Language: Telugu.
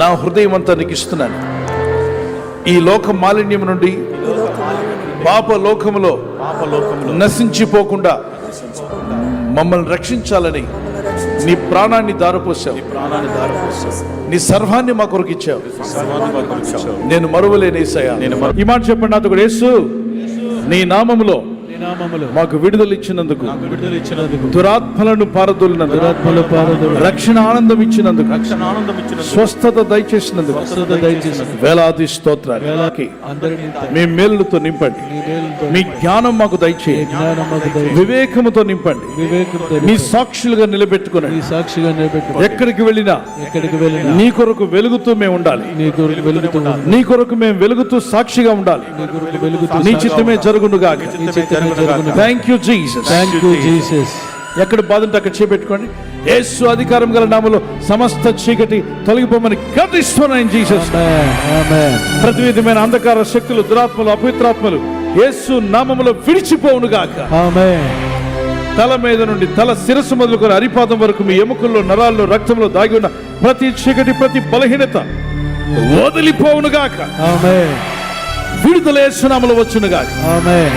నా హృదయం అంతా నీకు ఇస్తున్నాను. ఈ లోక మాలిన్యం నుండి పాప లోకములో నశించిపోకుండా మమ్మల్ని రక్షించాలని నీ ప్రాణాన్ని దారపోసావు. నీ సర్వాన్ని మా కొరకు ఇచ్చావు. నేను మరువలేని యేసయ్యా ఈ మాట చెప్పండి నాతో కూడా యేసు. నీ నామములో మాకు విడుదల ఇచ్చినందుకు విడుదల ఇచ్చినందుకు. దురాత్మలను పారదోలినందుకు దురాత్మల పారదులు రక్షణ ఆనందం ఇచ్చినందుకు రక్షణ ఆనందం ఇచ్చిన స్వస్థత దయచేసినందుకు. స్వస్థత దయచేసినందుకు. వేలాది స్తోత్రాలు. మీ మేలులతో నింపండి. మేలుతో మీ జ్ఞానం మాకు దయచేయండి. వివేకముతో నింపండి. వివేకంతో మీ సాక్షులుగా నిలబెట్టుకునండి. నీ సాక్షిగా నిలబెట్టు ఎక్కడికి వెళ్ళినా ఎక్కడికి వెళ్ళినా నీ కొరకు వెలుగుతూ మేము ఉండాలి. నీ కొరకు వెలుగుతూ. నీ కొరకు మేము వెలుగుతూ సాక్షిగా ఉండాలి. నీ కొరకు వెలుగుతూ నీ చిత్తమే జరుగును గాక నీ చిత్తమే జరుగును thank you Jesus thank you Jesus ఎక్కడ బాధ ఉంటే అక్కడ చేపెట్టుకోండి. యేసు అధికారం గల నామలో సమస్త చీకటి తొలగిపోమని గర్దిస్తున్నాను జీసస్ ప్రతి విధమైన అంధకార శక్తులు దురాత్మలు అపవిత్రాత్మలు యేసు నామములో విడిచిపోవును గాక. ఆమేన్ తల మీద నుండి తల శిరస్సు మొదలుకొని అరిపాదం వరకు మీ ఎముకల్లో నరాల్లో రక్తంలో దాగి ఉన్న ప్రతి చీకటి ప్రతి బలహీనత వదిలిపోవును గాక. ఆమేన్ విడుదల యేసునామలో వచ్చును గాక. ఆమేన్